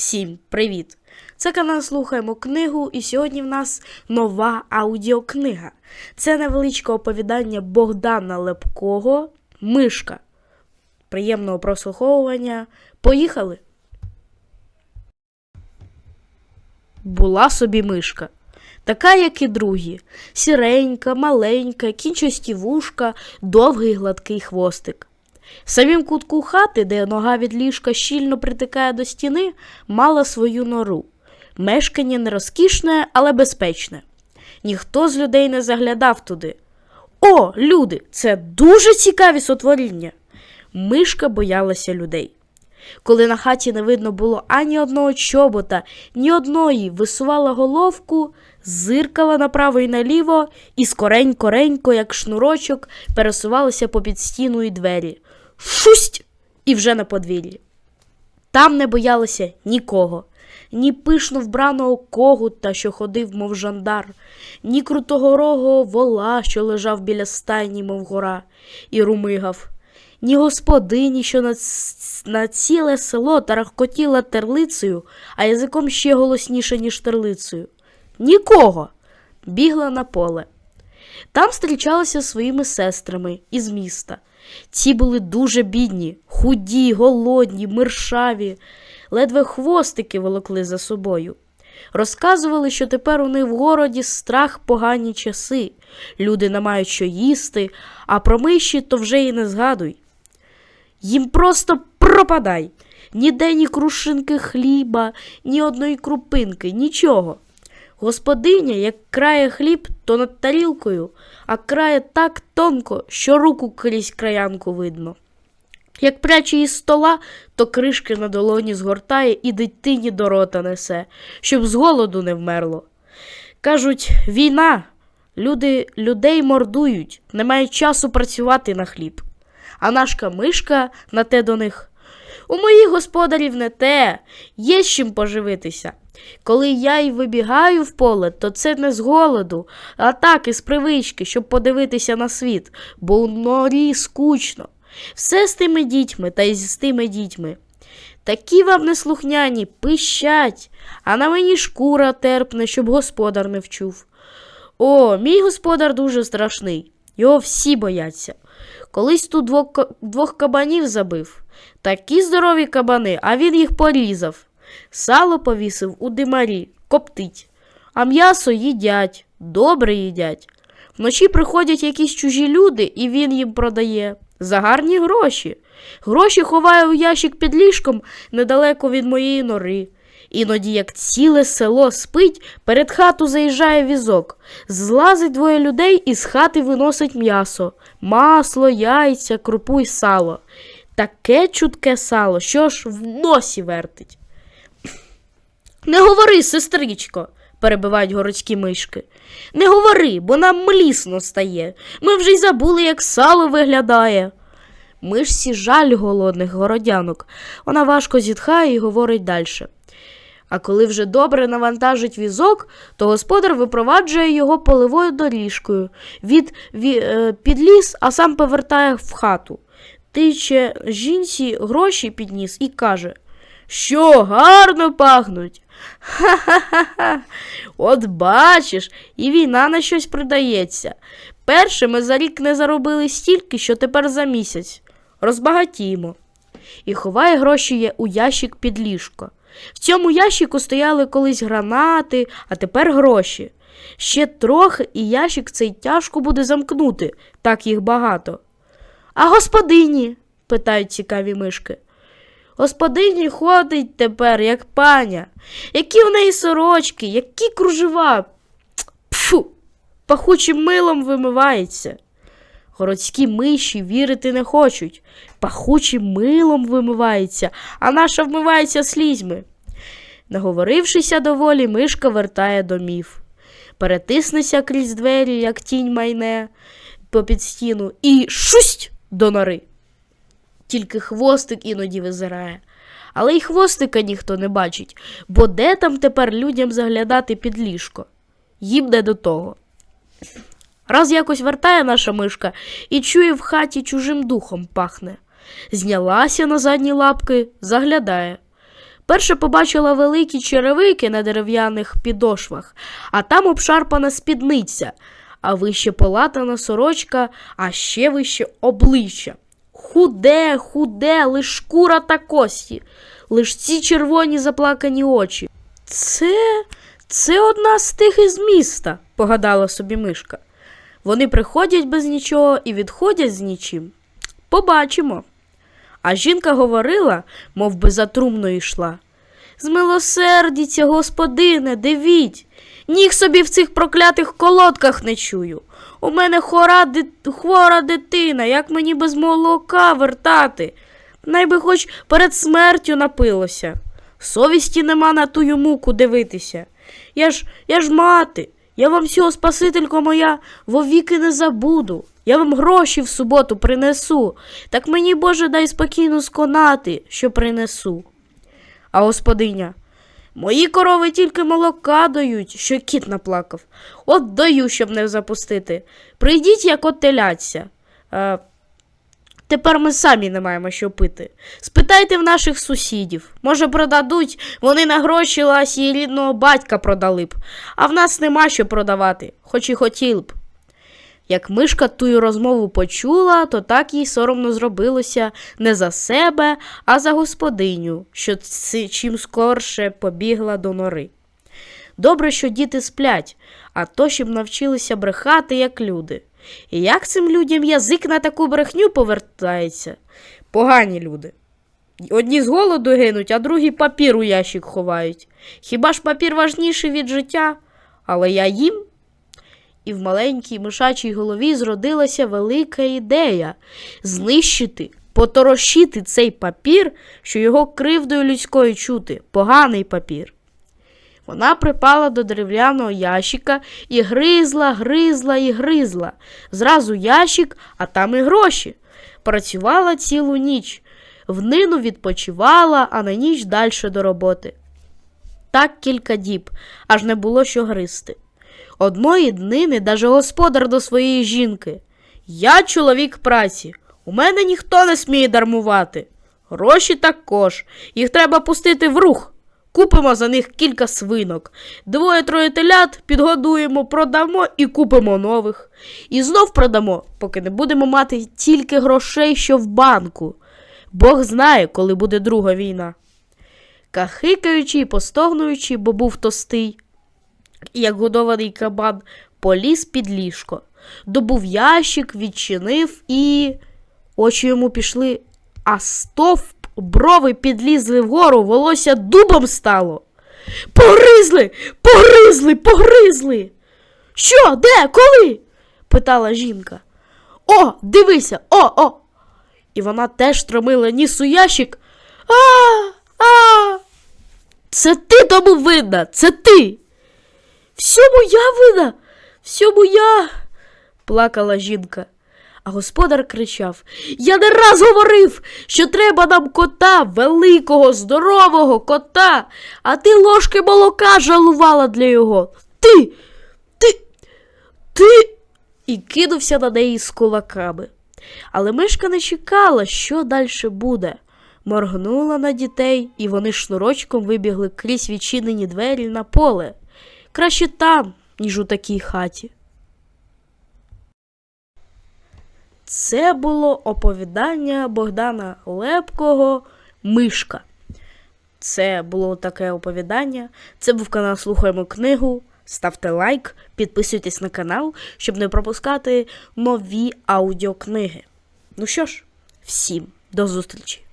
Всім привіт! Це канал Слухаємо книгу, і сьогодні в нас нова аудіокнига. Це невеличке оповідання Богдана Лепкого Мишка. Приємного прослуховування. Поїхали! Була собі мишка. Така, як і другі, сіренька, маленька, кінчасті вушка, довгий гладкий хвостик. В самім кутку хати, де нога від ліжка щільно притикає до стіни, мала свою нору. Мешкання не розкішне, але безпечне. Ніхто з людей не заглядав туди. О, люди! Це дуже цікаві сотворіння. Мишка боялася людей. Коли на хаті не видно було ані одного чобота, ні одної, висувала головку, зиркала направо і наліво і скоренько-ренько, як шнурочок, пересувалася попід стіну і двері. Шусть! І вже на подвір'ї. Там не боялися нікого, ні пишно вбраного когута, що ходив, мов жандар, ні крутогорого вола, що лежав біля стайні, мов гора, і румигав, ні господині, що на, на ціле село тарахкотіла терлицею, а язиком ще голосніше, ніж терлицею. Нікого. Бігла на поле. Там зустрічалася своїми сестрами із міста. Ці були дуже бідні, худі, голодні, миршаві, ледве хвостики волокли за собою. Розказували, що тепер у них в городі страх погані часи. Люди не мають що їсти, а про миші то вже і не згадуй. Їм просто пропадай. Ніде ні крушинки хліба, ні одної крупинки, нічого. Господиня, як крає хліб, то над тарілкою, а крає так тонко, що руку крізь краянку видно. Як пряче із стола, то кришки на долоні згортає і дитині до рота несе, щоб з голоду не вмерло. Кажуть, війна. Люди людей мордують, не мають часу працювати на хліб. А нашка мишка на те до них. У моїх господарів не те, є з чим поживитися. Коли я й вибігаю в поле, то це не з голоду, а так із привички, щоб подивитися на світ, бо у норі скучно. Все з тими дітьми та й з тими дітьми. Такі вам неслухняні, пищать, а на мені шкура терпне, щоб господар не вчув. О, мій господар дуже страшний. Його всі бояться. Колись тут двох, двох кабанів забив. Такі здорові кабани, а він їх порізав. Сало повісив у димарі, коптить, а м'ясо їдять, добре їдять. Вночі приходять якісь чужі люди, і він їм продає за гарні гроші. Гроші ховає у ящик під ліжком недалеко від моєї нори. Іноді, як ціле село спить, перед хату заїжджає візок. Злазить двоє людей і з хати виносить м'ясо, масло, яйця, крупу й сало. Таке чутке сало, що ж в носі вертить. Не говори, сестричко, перебивають городські мишки. Не говори, бо нам млісно стає. Ми вже й забули, як сало виглядає. Мишці жаль голодних городянок. Вона важко зітхає і говорить далі. А коли вже добре навантажить візок, то господар випроваджує його поливою доріжкою від ві, е, під ліс, а сам повертає в хату. Тиче жінці гроші підніс і каже: Що гарно пахнуть. Ха-ха-ха. От бачиш, і війна на щось придається. Перше ми за рік не заробили стільки, що тепер за місяць. Розбагатіємо. І ховає гроші у ящик під ліжко. В цьому ящику стояли колись гранати, а тепер гроші. Ще трохи, і ящик цей тяжко буде замкнути, так їх багато. А господині? питають цікаві мишки. Господині ходить тепер, як паня. Які в неї сорочки, які кружева. Пфу, пахучим милом вимивається. Городські миші вірити не хочуть. Пахучим милом вимивається, а наша вмивається слізьми. Наговорившися доволі, мишка вертає домів. Перетиснеться крізь двері, як тінь майне попід стіну, і шусть до нори. Тільки хвостик іноді визирає. Але й хвостика ніхто не бачить, бо де там тепер людям заглядати під ліжко? Їм не до того. Раз якось вертає наша мишка і чує в хаті чужим духом пахне. Знялася на задні лапки, заглядає. Перше побачила великі черевики на дерев'яних підошвах, а там обшарпана спідниця, а вище полатана сорочка, а ще вище обличчя. Худе, худе, лиш шкура та кості, лиш ці червоні заплакані очі. Це, це одна з тих із міста, погадала собі мишка. Вони приходять без нічого і відходять з нічим. Побачимо. А жінка говорила, мов би за трумною йшла. Змилосердіться, господине, дивіть, ніг собі в цих проклятих колодках не чую. У мене хора, ди- хвора дитина, як мені без молока вертати? Найби хоч перед смертю напилося. Совісті нема на тую муку дивитися. Я ж, я ж мати, я вам всього, спасителько моя, вовіки не забуду. Я вам гроші в суботу принесу. Так мені, Боже, дай спокійно сконати, що принесу. А господиня, мої корови тільки молока дають, що кіт наплакав. От даю, щоб не запустити. Прийдіть, як от теляться. Тепер ми самі не маємо що пити. Спитайте в наших сусідів. Може, продадуть, вони на гроші ласі рідного батька продали б, а в нас нема що продавати, хоч і хотіли б. Як мишка тую розмову почула, то так їй соромно зробилося не за себе, а за господиню, що чим скорше побігла до нори. Добре, що діти сплять, а то щоб навчилися брехати, як люди. І як цим людям язик на таку брехню повертається? Погані люди. Одні з голоду гинуть, а другі папір у ящик ховають. Хіба ж папір важніший від життя? Але я їм і в маленькій мишачій голові зродилася велика ідея знищити, поторощити цей папір, що його кривдою людською чути, поганий папір. Вона припала до дерев'яного ящика і гризла, гризла і гризла. Зразу ящик, а там і гроші. Працювала цілу ніч. Внину відпочивала, а на ніч далі до роботи. Так кілька діб, аж не було що гризти. Одної днини даже господар до своєї жінки. Я чоловік праці. У мене ніхто не сміє дармувати. Гроші також. Їх треба пустити в рух. Купимо за них кілька свинок. Двоє-троє телят підгодуємо, продамо і купимо нових. І знов продамо, поки не будемо мати тільки грошей, що в банку. Бог знає, коли буде друга війна. Кахикаючи і постогнуючи, бо був тостий, як годований кабан, поліз під ліжко. Добув ящик, відчинив і. Очі йому пішли, а стовп брови підлізли вгору, волосся дубом стало. Погризли, погризли, погризли. Що, де, коли? питала жінка. О, дивися, о, о. І вона теж тромила ніс у ящик. А, а. Це ти тому винна, це ти. Всьому я винна, всьому я, плакала жінка. А господар кричав: Я не раз говорив, що треба нам кота, великого, здорового кота, а ти ложки молока жалувала для його. Ти, ти, ти. І кинувся на неї з кулаками. Але мишка не чекала, що далі буде. Моргнула на дітей, і вони шнурочком вибігли крізь відчинені двері на поле. Краще там, ніж у такій хаті. Це було оповідання Богдана Лепкого Мишка. Це було таке оповідання. Це був канал Слухаємо книгу. Ставте лайк, підписуйтесь на канал, щоб не пропускати нові аудіокниги. Ну що ж, всім до зустрічі!